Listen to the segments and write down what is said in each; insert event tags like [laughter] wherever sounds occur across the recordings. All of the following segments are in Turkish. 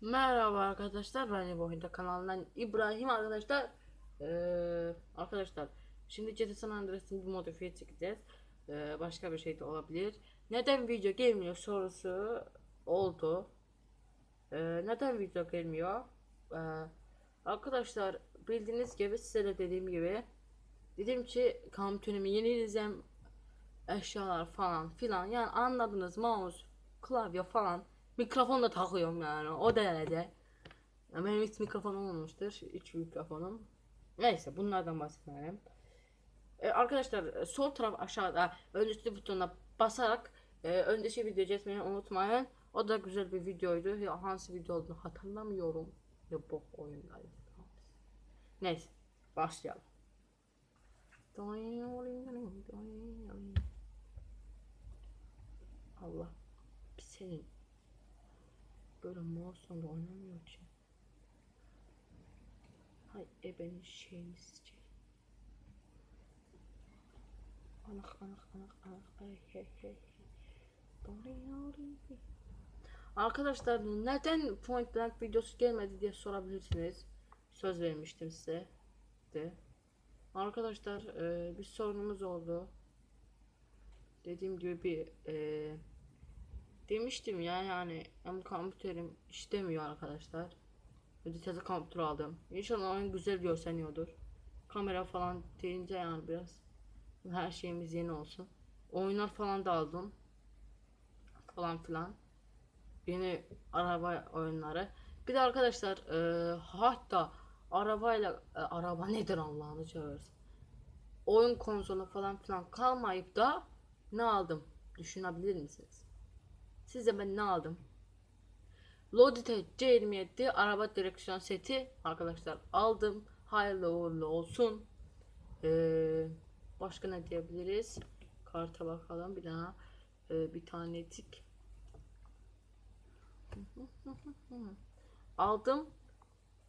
Merhaba arkadaşlar ben İbo Oyunda kanalından İbrahim. Arkadaşlar Ee, Arkadaşlar şimdi GTA San Andreas'ın bir modifiye çekeceğiz. Ee, Başka bir şey de olabilir. Neden video gelmiyor sorusu oldu. Ee, Neden video gelmiyor? Ee, Arkadaşlar bildiğiniz gibi size de dediğim gibi Dedim ki kampüsümü yenileyeceğim Eşyalar falan filan. Yani anladınız mouse klavye falan Mikrofon da takıyorum yani o derece. Ya benim hiç mikrofonum olmamıştır. Hiç mikrofonum. Neyse bunlardan bahsetmeyelim. Ee, arkadaşlar sol taraf aşağıda önceki butonuna basarak e, önceki video etmeyi unutmayın. O da güzel bir videoydu. Ya, hangi video olduğunu hatırlamıyorum. Ya bok oyundaydı. Neyse başlayalım. Allah senin Böyle mouse'la oynamıyor ki. Hay ebenin şeyini. Anak anak anak anak ay hey hey hey. Arkadaşlar neden Point Blank videosu gelmedi diye sorabilirsiniz. Söz vermiştim size de. Arkadaşlar e, bir sorunumuz oldu. Dediğim gibi bir e, Demiştim ya yani hem kompüterim işlemiyor arkadaşlar. Ödetede kompütür aldım. İnşallah oyun güzel görseniyordur. Kamera falan deyince yani biraz her şeyimiz yeni olsun. Oyunlar falan da aldım. Falan filan. Yeni araba oyunları. Bir de arkadaşlar e, hatta arabayla e, araba nedir Allah'ını çağırırsın. Oyun konsolu falan filan kalmayıp da ne aldım? Düşünebilir misiniz? Size ben ne aldım? Logitech C27 araba direksiyon seti arkadaşlar aldım. Hayırlı uğurlu olsun. Ee, başka ne diyebiliriz? Karta bakalım bir daha. Ee, bir tane tik. [laughs] aldım.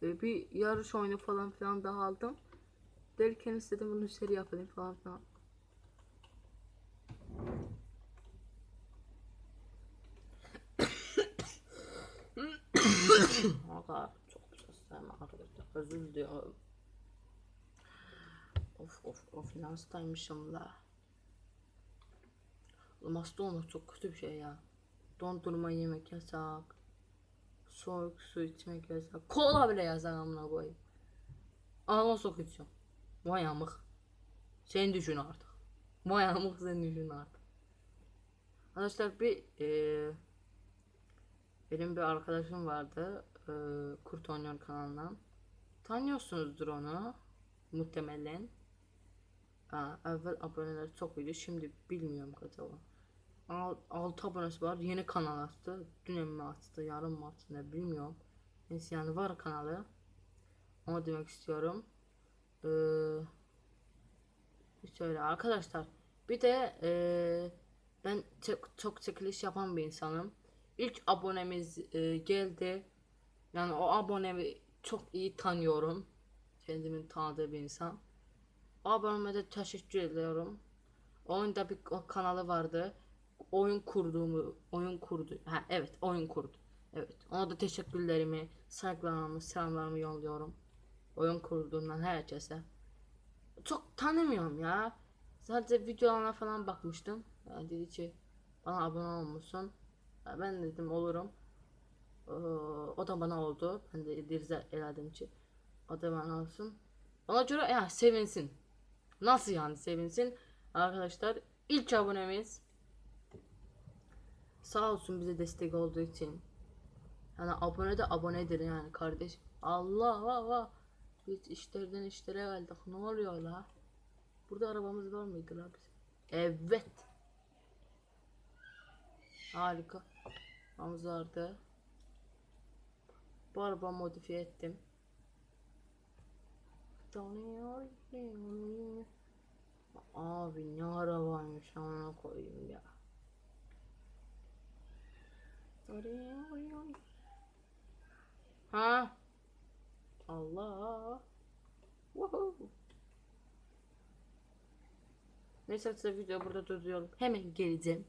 Ee, bir yarış oyunu falan filan da aldım. Derken istedim bunu seri yapayım falan filan. Valla çok seslem arkadaşlar. Özür diliyorum. Of of of ne hastaymışım la. Hasta olmak çok kötü bir şey ya. Dondurma yemek yasak. Soğuk su içmek yasak. Kola bile yasak amına koyayım. Ağzıma sokacağım. Vay amık. Sen düşün artık. Vay amık sen düşün artık. Arkadaşlar bir eee benim bir arkadaşım vardı. E, Kurt Oynuyor kanalından. Tanıyorsunuzdur onu. Muhtemelen. Aa, evvel aboneleri çok iyiydi. Şimdi bilmiyorum kaç ama. 6 abonesi var. Yeni kanal açtı. Dün mi açtı? Yarın mı açtı? Ne bilmiyorum. Neyse yani var kanalı. Onu demek istiyorum. Ee, şöyle arkadaşlar. Bir de ee, ben çok, çok çekiliş yapan bir insanım ilk abonemiz e, geldi. Yani o abonemi çok iyi tanıyorum. Kendimin tanıdığı bir insan. O aboneme de teşekkür ediyorum. Onun da bir kanalı vardı. Oyun kurduğumu, oyun kurdu. Ha evet, oyun kurdu. Evet. Ona da teşekkürlerimi, saygılarımı, selamlarımı yolluyorum. Oyun kurduğundan herkese. Çok tanımıyorum ya. Sadece videolarına falan bakmıştım. Yani dedi ki bana abone olmuşsun. Ben dedim olurum. Ee, o da bana oldu. Ben de Dirze eladım için. O da bana olsun. Ona göre ya sevinsin. Nasıl yani sevinsin? Arkadaşlar ilk abonemiz sağ olsun bize destek olduğu için. Yani abone de abonedir yani kardeş. Allah Allah. Biz işlerden işlere geldik. Ne oluyor la? Burada arabamız var mıydı la bizim? Evet. Harika. Hamız vardı. Bu araba modifiye ettim. Abi ne arabaymış amına koyayım ya. Ha? Allah. Woohoo. Neyse size video burada duruyorum. Hemen geleceğim.